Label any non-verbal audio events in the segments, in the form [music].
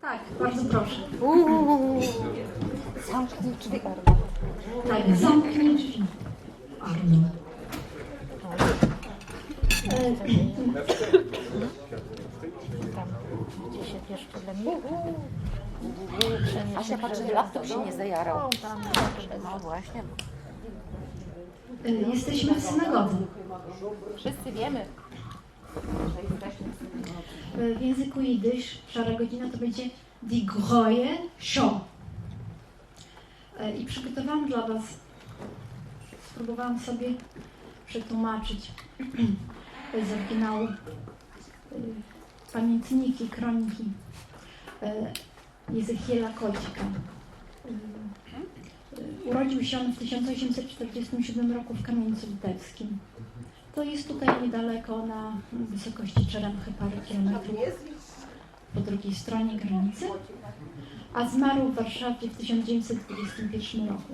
Tak, bardzo proszę. Uuu. Zamknij drzwi, Arno. Tak, zamknij drzwi. Arno. Tam gdzie się wiesz przede mnie. Asia patrzy, laptop się nie zajarał. No właśnie. Y, Jesteśmy w synagodze. Wszyscy wiemy. W języku jidysz szara godzina to będzie die groje show. Y, I przygotowałam dla Was, spróbowałam sobie przetłumaczyć [clears throat] z oryginału y, pamiętniki, kroniki Jezechiela Kocika. Y, y, Urodził się on w 1847 roku w Kamieńcu Litewskim. To jest tutaj niedaleko na wysokości Czeremchy, parę kilometrów po drugiej stronie granicy, a zmarł w Warszawie w 1921 roku.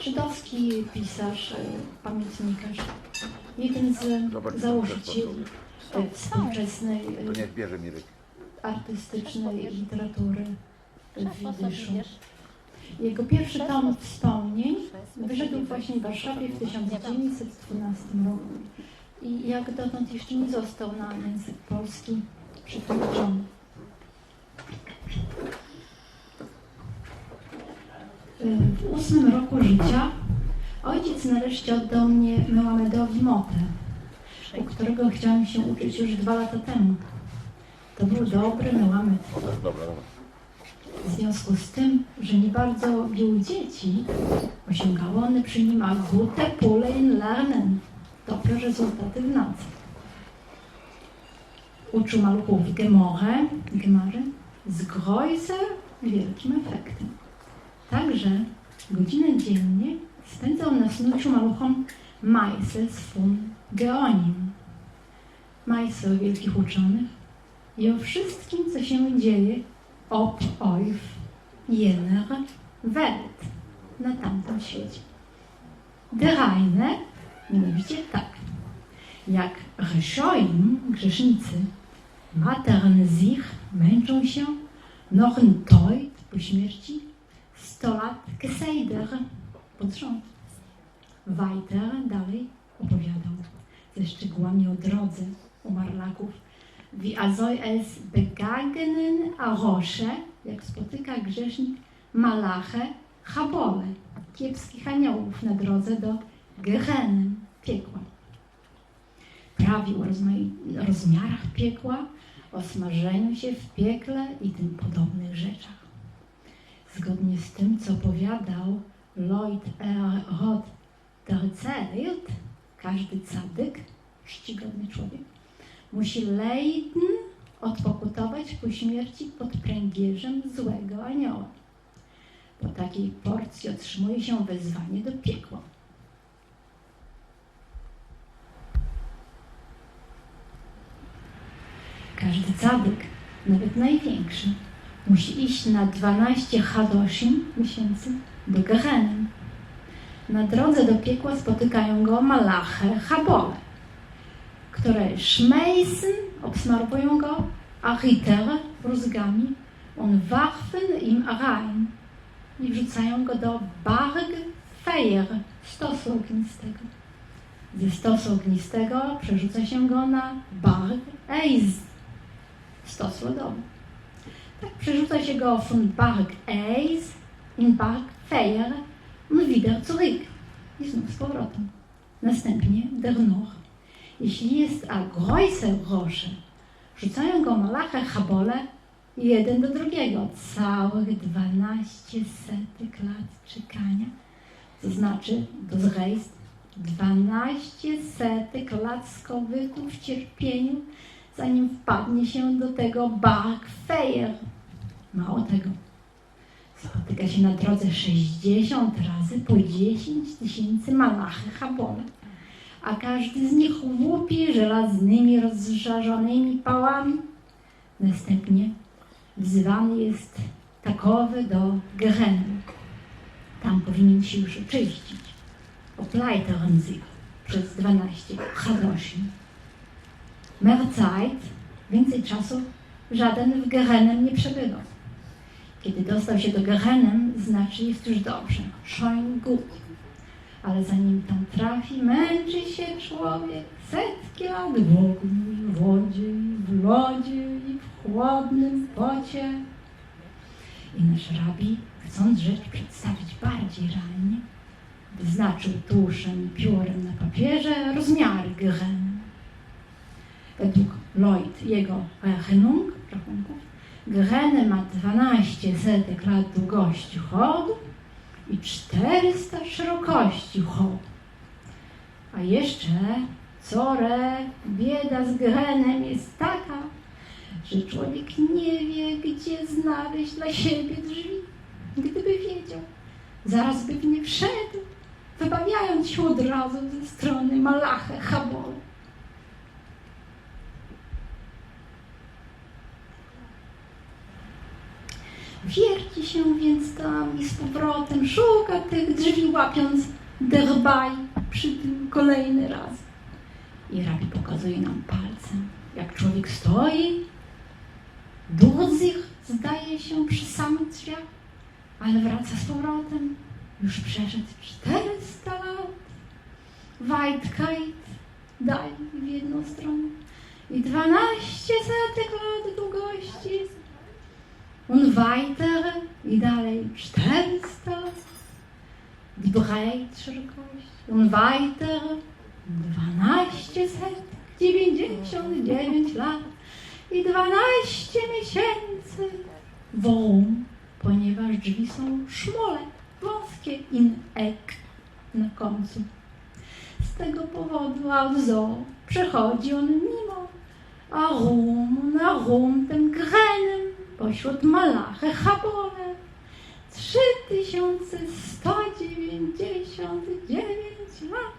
Żydowski pisarz, e, pamiętnikarz, jeden z założycieli e, współczesnej e, artystycznej literatury w Jidyszu. Jego pierwszy tom wspomnień wyszedł właśnie w Warszawie w 1912 roku i jak dotąd jeszcze nie został na język polski przetłumaczony. W ósmym roku życia ojciec nareszcie oddał mnie Mełamedowi Motę, u którego chciałem się uczyć już dwa lata temu. To był dobry Mełamed. O, tak, dobra, dobra. W związku z tym, że nie bardzo bił dzieci, osiągały one przy nim a gute pole in lernen, dobre rezultaty w nauce. Uczył maluchów gemorę, gemary, z grojse wielkim efektem. Także godzinę dziennie spędzał na snuciu maluchom Majses fun Geonim. Majse o wielkich uczonych i o wszystkim, co się dzieje ob euch jener Welt na tamtym świecie. Dreine, mianowicie tak, jak Reshoim, grzesznicy, matern sich, męczą się, noch ein Teut, po śmierci, sto lat geseider, pod rząd. Weiter dalej opowiadał ze szczegółami o drodze umarlaków wie er soll es begegnen Arosche, jak spotyka grzesznik Malache, Chabole, kiepskich aniołów na drodze do Gehenem, piekła. Prawił o rozmiarach piekła, o smażeniu się w piekle i tym podobnych rzeczach. Zgodnie z tym, co powiadał Lloyd Erhard Terzelt, każdy cadyk, czcigodny człowiek, musi Leiden odpokutować po śmierci pod pręgierzem złego anioła. Po takiej porcji otrzymuje się wezwanie do piekła. Każdy cadyk, nawet największy, musi iść na 12 hadoshim miesięcy do Gehenem. Na drodze do piekła spotykają go malache Habole które szmejsyn, obsmarowują go, a hiter rózgami, on warfen im rein i wrzucają go do barg feier, stosu ognistego. Ze stosu ognistego przerzuca się go na barg eis, stos lodowy. Tak przerzuca się go von barg eis in barg feier und wieder zurück i znów z powrotem. Następnie der noch jeśli jest a grojse grosze, rzucają go malache chabole jeden do drugiego. Całych 12 setek lat czekania, to znaczy do zrejst 12 setek lat skowytu w cierpieniu, zanim wpadnie się do tego bark fejer. Mało tego. Spotyka się na drodze 60 razy po 10 tysięcy malachy chabole a każdy z nich łupi żelaznymi, rozżarzonymi pałami. Następnie wzywany jest takowy do Gehenu. Tam powinien się już oczyścić. Opleitern sich przez 12 chadoshi. Mehr Zeit, więcej czasu żaden w Gehenem nie przebywał. Kiedy dostał się do Gehenem, znaczy jest już dobrze, schon gut. Ale zanim tam trafi, męczy się człowiek setki lat w ogniu, w wodzie, i w lodzie, i w chłodnym pocie. I nasz rabi, chcąc rzecz przedstawić bardziej realnie, wyznaczył tuszem i piórem na papierze rozmiary Gehenu. Według Lloyd, jego Rechnung, rachunków, Geheny ma 12 setek lat długości chodu i 400 szerokości chodu. A jeszcze, core, bieda z Gehenem jest taka, że człowiek nie wie, gdzie znaleźć dla siebie drzwi. Gdyby wiedział, zaraz by w nie wszedł, wybawiając się od razu ze strony Malachę Habol. Wierci się więc tam i z powrotem szuka tych drzwi, łapiąc derbaj przy tym kolejny raz. I rabi pokazuje nam palcem, jak człowiek stoi, Durzich zdaje się przy samych drzwiach, ale wraca z powrotem. Już przeszedł 400 lat. Weitkeit dalej w jedną stronę i 12 setek lat długości. Und weiter i dalej 400 lat. Die Breit szerokość. Und weiter 12 setek, 99 lat i 12 miesięcy. Warum? Ponieważ drzwi są szmole, wąskie, in ek na końcu. Z tego powodu also przechodzi on mimo, a rum na rum tym grenem pośród malachy chabole. 3199 lat,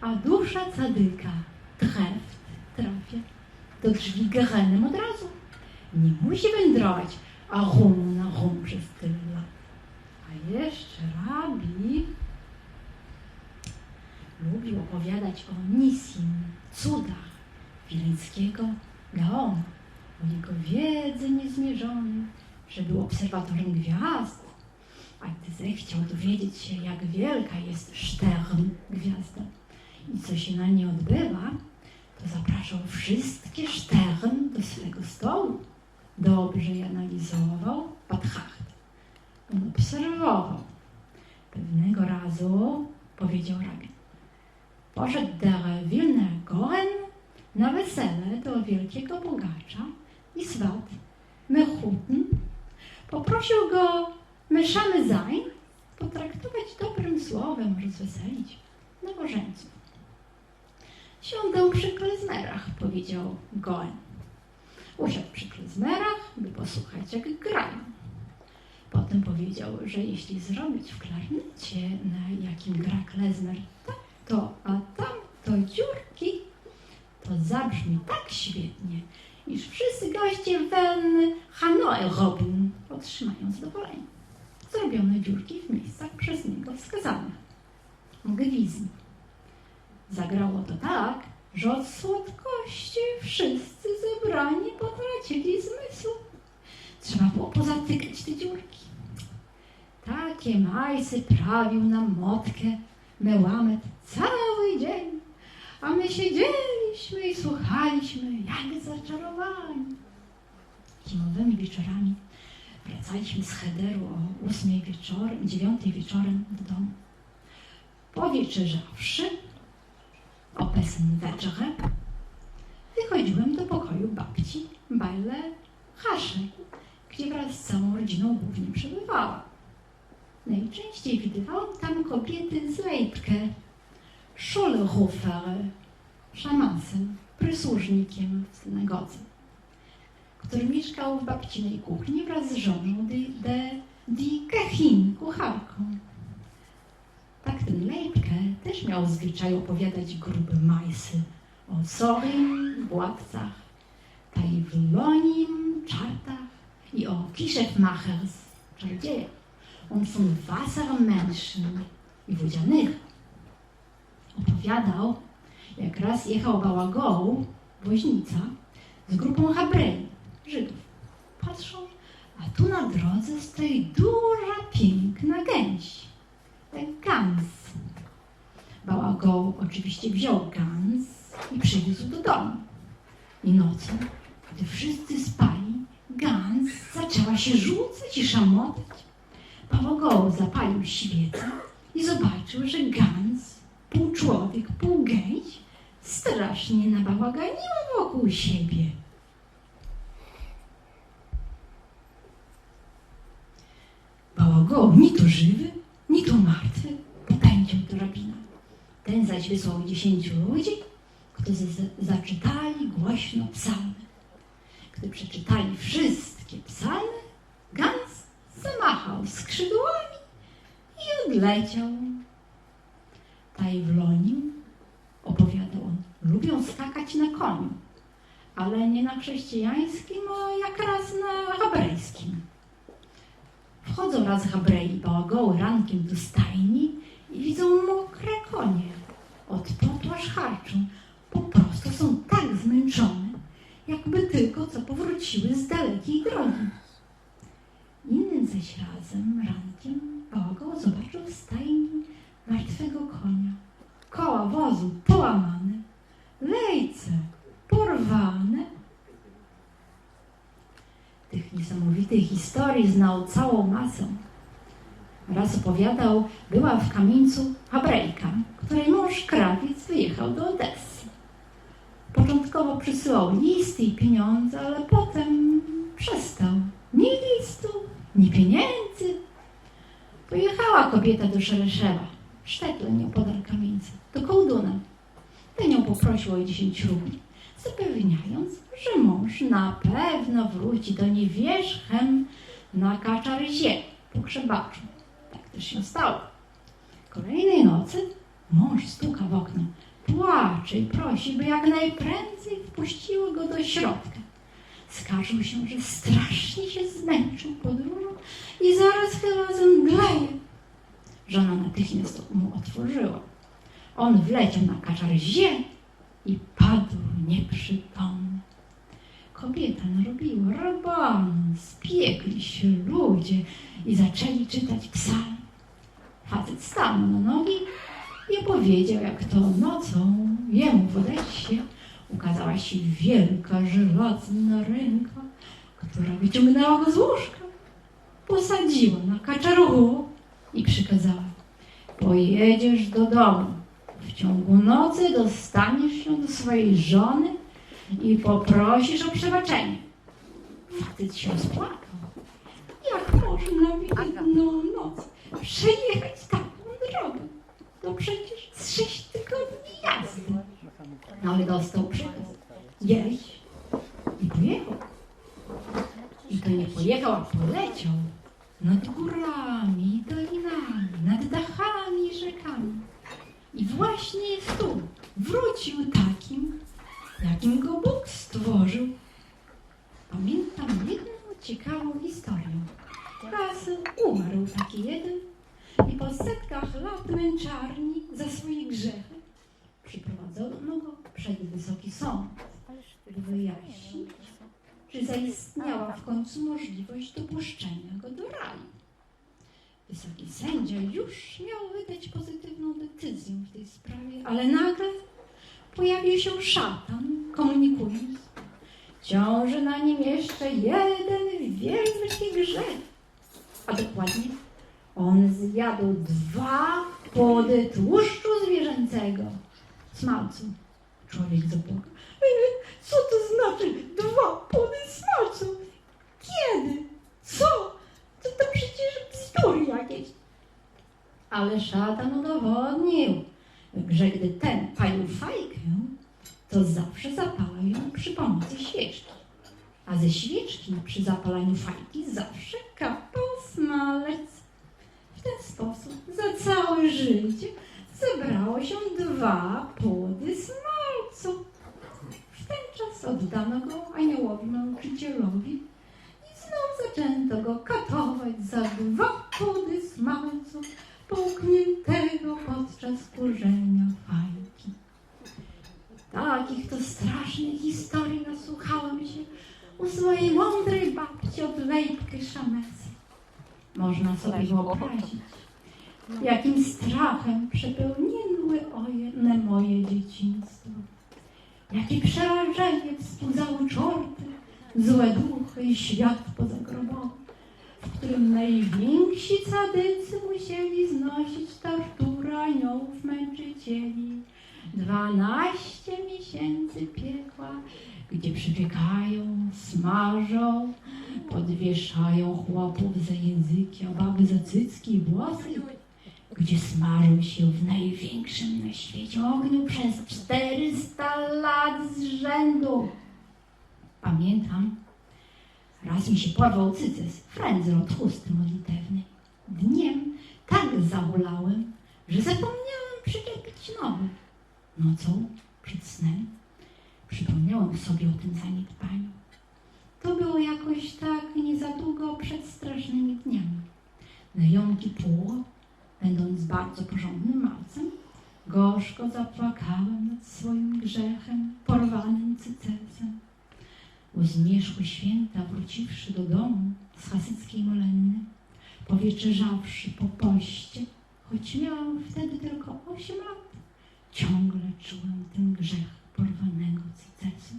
a dusza cadyka treft, trafia do drzwi Gehenem od razu. Nie musi wędrować a rum na rum przez tyle lat. A jeszcze rabi lubił opowiadać o Nisim, cudach wileńskiego Gaona, o jego wiedzy niezmierzonej, że był obserwatorem gwiazd. A gdy zechciał dowiedzieć się, jak wielka jest Stern, gwiazda, i co się na niej odbywa, to zapraszał wszystkie Stern do swego stołu. Dobrze je analizował, Patchacht. On obserwował. Pewnego razu powiedział rabin. Poszedł der Wilner Goren na wesele do wielkiego bogacza i swat Mechuten. Poprosił go Meszamy Zain potraktować dobrym słowem, rozweselić nowożeńców. Siądę przy klezmerach, powiedział Goen. Usiadł przy klezmerach, by posłuchać, jak grają. Potem powiedział, że jeśli zrobić w klarnecie, na jakim gra klezmer, to, a tam to dziurki, to zabrzmi tak świetnie, iż wszyscy goście wen Hanoi Robin otrzymają zadowolenie. Zrobiono dziurki w miejscach przez niego wskazanych. Gwizm. Zagrało to tak, że od słodkości wszyscy zebrani potracili zmysł. Trzeba było pozatykać te dziurki. Takie majsy prawił nam motkę, mełamet cały dzień, a my siedzieliśmy i słuchaliśmy, jak zaczarowani. Zimowymi wieczorami wracaliśmy z Hederu o ósmej wieczorem, dziewiątej wieczorem do domu. Powieczerzawszy, o pesem wieczorem, wychodziłem do pokoju babci Bajle Haszek, gdzie wraz z całą rodziną głównie przebywała. Najczęściej widywałam tam kobiety z Lejtkę, Schulhofer, szamasem, przysłużnikiem w synagodze, który mieszkał w babcinej kuchni wraz z żoną de, di kucharką. Tak ten Lejtkę też miał w zwyczaju opowiadać grube majsy o Sorim, władcach, Tajwlonim, czartach i o Kiszefmachers, czarodziejach, und von Wassermenschen i wodzianych. Opowiadał, jak raz jechał Bałagoł, woźnica, z grupą Hebrei Żydów. Patrzą, a tu na drodze stoi duża, piękna gęś. Tak gans. Bałagoł oczywiście wziął gans i przywiózł do domu. I nocą, gdy wszyscy spali, gans zaczęła się rzucać i szamotać. Bałagoł zapalił świecę i zobaczył, że gans, pół człowiek, pół gęś, strasznie nabałaganiła wokół siebie. Bałagoł ni to żywy, ni to martwy popędził do rabina. Ten zaś wysłał dziesięciu ludzi, którzy zaczytali głośno psalmy. Gdy przeczytali wszystkie psalmy, Gans zamachał skrzydłami i odleciał. Tajwlonim, opowiadał on, lubią skakać na koniu, ale nie na chrześcijańskim, a jak raz na hebrejskim. Wchodzą raz Hebrei bałagoły rankiem do stajni i widzą mokre konie. Od potu aż harczą. Po prostu są tak zmęczone, jakby tylko co powróciły z dalekiej drogi. Innym zaś razem, rankiem, historii znał całą masę. Raz opowiadał, była w kamieńcu Hebrejka, której mąż krawiec wyjechał do Odessy. Początkowo przysyłał listy i pieniądze, ale potem przestał. Ni listów, ni pieniędzy. Pojechała kobieta do Szereszewa, sztekle nieopodal kamieńca, do Kołduna. Ten ją poprosił o 10 rubli, zapewniając, że mąż na pewno wróci do niej wierzchem na kaczarzie po grzebaczu. Tak też się stało. Kolejnej nocy mąż stuka w okno, płacze i prosi, by jak najprędzej wpuściły go do środka. Skarżył się, że strasznie się zmęczył podróżą i zaraz chyba zemdleje. Żona natychmiast mu otworzyła. On wleciał na kaczarzie i padł nieprzytomny. Kobieta narobiła rabanu, spiekli się ludzie i zaczęli czytać psalm. Facet stanął na nogi i opowiedział, jak to nocą jemu w Odessie ukazała się wielka, żelazna ręka, która wyciągnęła go z łóżka, posadziła na kaczargu i przykazała pojedziesz do domu. W ciągu nocy dostaniesz się do swojej żony i poprosisz o przebaczenie. Facet się spłakał. Jak można w jedną noc przejechać taką drogę? To przecież z sześć tygodni jazdy. No ale dostał przykaz. Jeść i pojechał. I to nie pojechał, a poleciał nad górami dolinami, nad dachami rzekami. I właśnie tu wrócił takim, jakim go Bóg stworzył. Pamiętam jedną ciekawą historię. Raz umarł taki jeden i po setkach lat męczarni za swoje grzechy przyprowadzono go przed wysoki sąd, by wyjaśnić, czy zaistniała w końcu możliwość dopuszczenia go do raju. Wysoki sędzia już miał wydać pozytywną decyzję w tej sprawie, ale nagle pojawił się szatan, komunikując, ciąży na nim jeszcze jeden wielki grzech, a dokładnie on zjadł dwa płody tłuszczu zwierzęcego, smalcu. Człowiek zapłakał. "E, Co to znaczy dwa płody smalcu? Kiedy? Co? To, to przecież bzdury jakieś. Ale szatan udowodnił, że gdy ten palił fajkę, to zawsze zapalał ją przy pomocy świeczki. A ze świeczki przy zapalaniu fajki zawsze kapał smalec. W ten sposób za całe życie zebrało się dwa płody smalcu. W ten czas oddano go aniołowi nauczycielowi i znów zaczęto go katować za dwa płody smalcu połkniętego podczas kurzenia fajki. Takich to strasznych historii nasłuchałam się, u swojej mądrej babci od lejbky szamesy. Można sobie wyobrazić, jakim strachem przepełniły ojenne moje dzieciństwo. Jakie przerażenie wzbudzały czorty, złe duchy i świat pozagrobowy, którym najwięksi cadycy musieli znosić tortury aniołów męczycieli. Dwanaście miesięcy piekła, gdzie przypiekają, smażą, podwieszają chłopów za języki, a baby za cycki i włosy, gdzie smażył się w największym na świecie ogniu przez 400 lat z rzędu. Pamiętam, raz mi się porwał cycys, frędzel od chusty modlitewnej. Dniem tak zabolałem, że zapomniałem przyczepić nowy. Nocą, przed snem, przypomniałem sobie o tym zaniedbaniu. To było jakoś tak nie za długo przed strasznymi dniami. Na Jom Kippur, będąc bardzo porządnym malcem, gorzko zapłakałem nad swoim grzechem, porwanym cycesem. O zmierzchu święta, wróciwszy do domu z hasyckiej molenny, powieczerzawszy po poście, choć miałam wtedy tylko osiem lat, ciągle czułem ten grzech porwanego cycesu.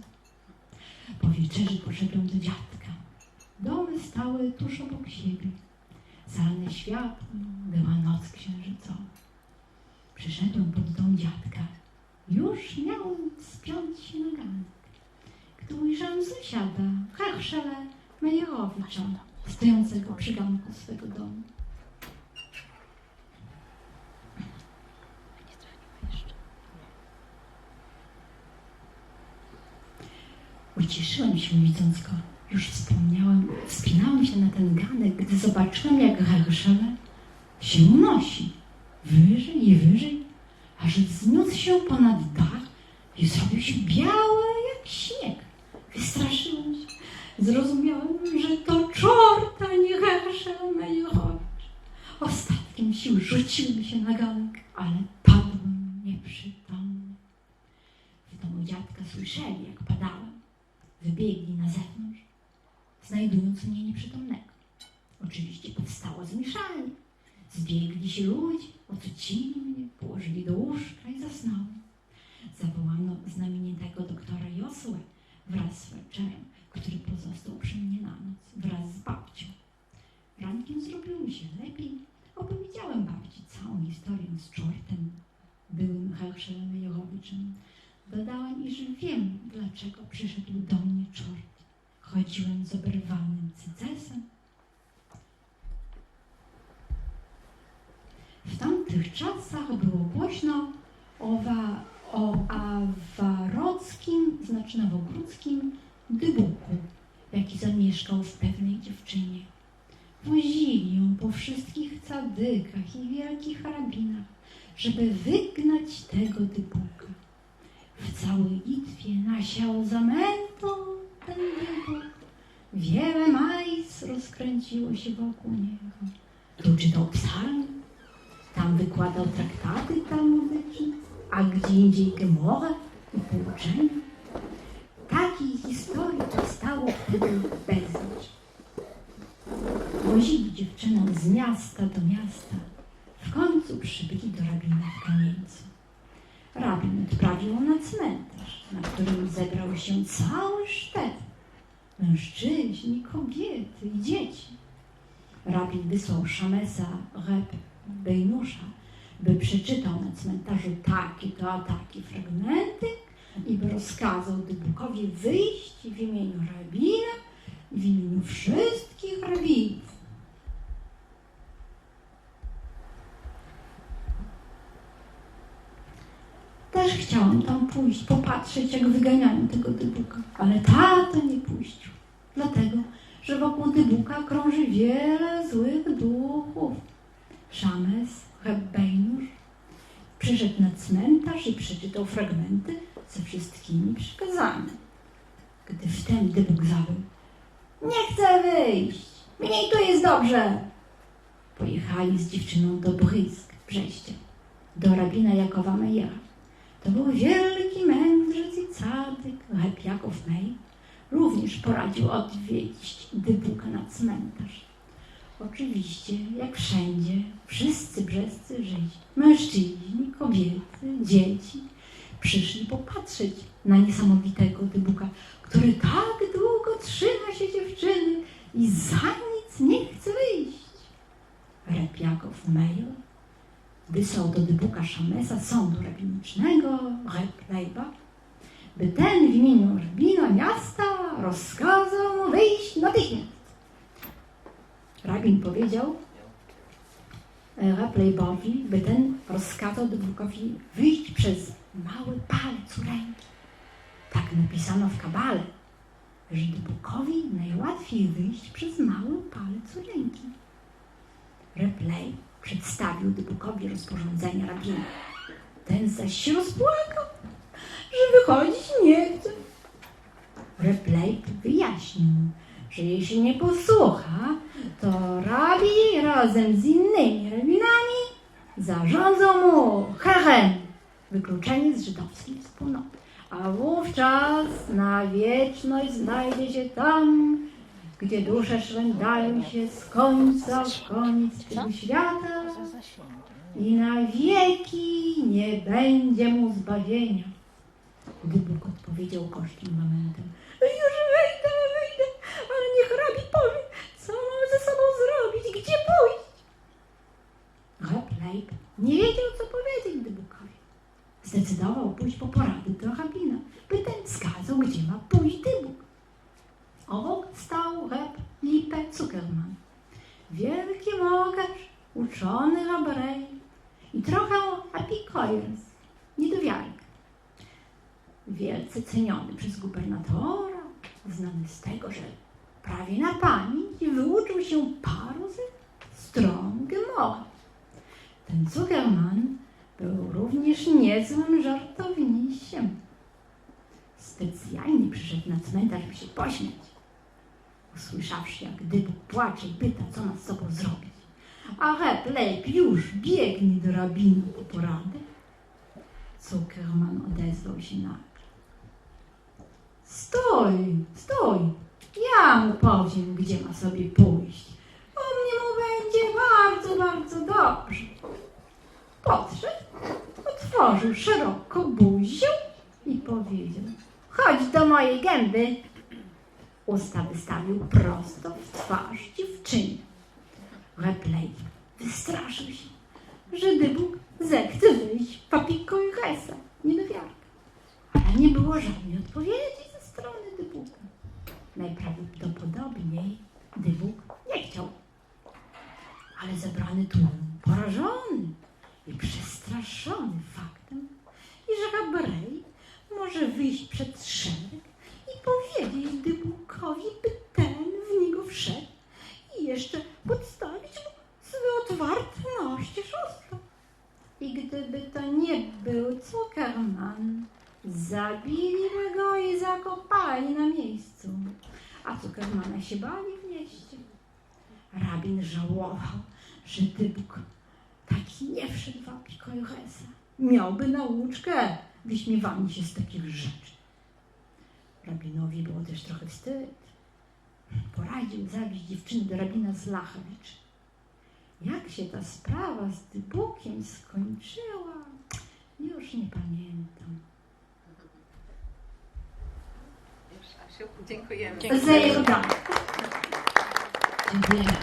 Po wieczerzy poszedłem do dziadka. Domy stały tuż obok siebie. Zalane światłem, była noc księżycowa. Przyszedłem pod dom dziadka. Już miałem spiąć się na ujrzałem sąsiada, Herszela Mejerowicza, stojącego przy ganku swego domu. Ucieszyłem się widząc go. Już wspomniałem, wspinałem się na ten ganek, gdy zobaczyłem, jak Herszele się unosi. Wyżej i wyżej, aż wzniósł się ponad dach i zrobił się biały jak śnieg. Wystraszyłem się. Zrozumiałem, że to czort, a nie Herszel Mejrowicz. Ostatkiem sił rzuciłem się na ganek, ale padłem nieprzytomny. W domu dziadka słyszeli, jak padałem wybiegli na zewnątrz, znajdując mnie nieprzytomnego. Oczywiście powstało zmieszanie. Zbiegli się ludzie, ocucili mnie, położyli do łóżka i zasnąłem. Zawołano znamienitego doktora Josue wraz z Fletcherem, który pozostał przy mnie na noc, wraz z babcią. Rankiem zrobiło się lepiej. Opowiedziałem babci całą historię z czortem, byłym Herschelem Mejerowiczem, Dodałem, iż wiem, dlaczego przyszedł do mnie czort. Chodziłem z oberwanym cycesem. W tamtych czasach było głośno o, wa, o awarockim, znaczy nowogródzkim dybuku, jaki zamieszkał w pewnej dziewczynie. Wozili ją po wszystkich cadykach i wielkich rabinach, żeby wygnać tego dybuka. W całej Litwie nasiał zamętą ten wybór. Wiele majs rozkręciło się wokół niego. Tu czytał psalm, tam wykładał traktaty talmudyczne, a gdzie indziej gemorę i pouczenia. Takiej historii powstało wtedy bezlicz. Wozili dziewczynę z miasta do miasta. W końcu przybyli do rabina w kamieńcu. Rabin odprawił na cmentarz, na którym zebrał się cały sztet. Mężczyźni, kobiety i dzieci. Rabin wysłał Szamesa Reb Bejnusza, by przeczytał na cmentarzu takie to a takie fragmenty i by rozkazał Dybukowi wyjść w imieniu rabina w imieniu wszystkich rabinów. Też chciałam tam pójść, popatrzeć, jak wyganiają tego dybuka, ale tato nie puścił. Dlatego, że wokół dybuka krąży wiele złych duchów. Szames, Hebbeinusz przyszedł na cmentarz i przeczytał fragmenty ze wszystkimi przykazami. Gdy wtem dybuk zawył, nie chcę wyjść, mniej tu jest dobrze. Pojechali z dziewczyną do Brysk, Brzeście, do rabina Jakowa Mejera. To był wielki mędrzec i cadyk, Reb Jakow Mej, również poradził odwiedzić Dybuka na cmentarz. Oczywiście, jak wszędzie, wszyscy brzescy Żydzi, mężczyźni, kobiety, dzieci przyszli popatrzeć na niesamowitego Dybuka, który tak długo trzyma się dziewczyny i za nic nie chce wyjść. Reb Jakow Meir wysłał do Dybuka Szamesa sądu rabinicznego, Reb Leiba, by ten w imieniu rabina miasta rozkazał mu wyjść natychmiast. Rabin powiedział e, Reb Leibowi, by ten rozkazał Dybukowi wyjść przez mały palec ręki. Tak napisano w Kabale, że Dybukowi najłatwiej wyjść przez mały palec ręki. Replay przedstawił Dybukowi rozporządzenia rabina. Ten zaś się rozpłakał, że wychodzić nie chce. Replay wyjaśnił, że jeśli nie posłucha, to rabi razem z innymi rabinami zarządzą mu hechem, wykluczenie z żydowskiej wspólnoty. A wówczas na wieczność znajdzie się tam, gdzie dusze szwędają się z końca w koniec tego świata i na wieki nie będzie mu zbawienia. Gdy Bóg odpowiedział gorzkim momentem, już wejdę, wejdę, ale niech rabi powie, co mam ze sobą zrobić, gdzie pójść. Reb Leib nie wiedział, co powiedzieć Dybukowi. Zdecydował pójść po porady do rabina, by ten wskazał, gdzie ma pójść Dybuk. Obok stał Reb Lipe Zuckerman. Wielki mokarz, uczony rabrej i trochę apikoires, niedowiarek. Wielce ceniony przez gubernatora, znany z tego, że prawie na pamięć wyuczył się paru stron Gemora. Ten Zuckerman był również niezłym żartownisiem. Specjalnie przyszedł na cmentarz, by się pośmiać. Usłyszawszy, jak Dybuk płacze i pyta, co ma z sobą zrobić. A Reb Leib już biegnie do rabinu po poradę. Zuckerman odezwał się nagle. Stój, stój, ja mu powiem, gdzie ma sobie pójść. U mnie mu będzie bardzo, bardzo dobrze. Podszedł, otworzył szeroko buzię i powiedział, chodź do mojej gęby. Usta wystawił prosto w twarz dziewczynie. Replay wystraszył się, że Dybuk zechce wyjść w papiko i hesa, niedowiarka. Ale nie było żadnej odpowiedzi ze strony Dybuka. Najprawdopodobniej Dybuk nie chciał. Ale zebrany tłum, porażony i przestraszony faktem, iż Rabrej może wyjść przed szereg i powiedzieć Dybukowi, by ten w niego wszedł i jeszcze podstawić mu swe otwarte noście szóstkę. I gdyby to nie był Zuckerman, zabiliby go i zakopali na miejscu. A Zuckermana się bali w mieście. Rabin żałował, że Dybuk taki nie wszedł w Apikojuchesa. Miałby nauczkę wyśmiewania się z takich rzeczy. Rabinowi było też trochę wstyd. Poradził zawieźć dziewczyny do rabina z Lachowicz. Jak się ta sprawa z Dybukiem skończyła, już nie pamiętam. Już, Asiu, dziękujemy. Zajebana. Dziękujemy.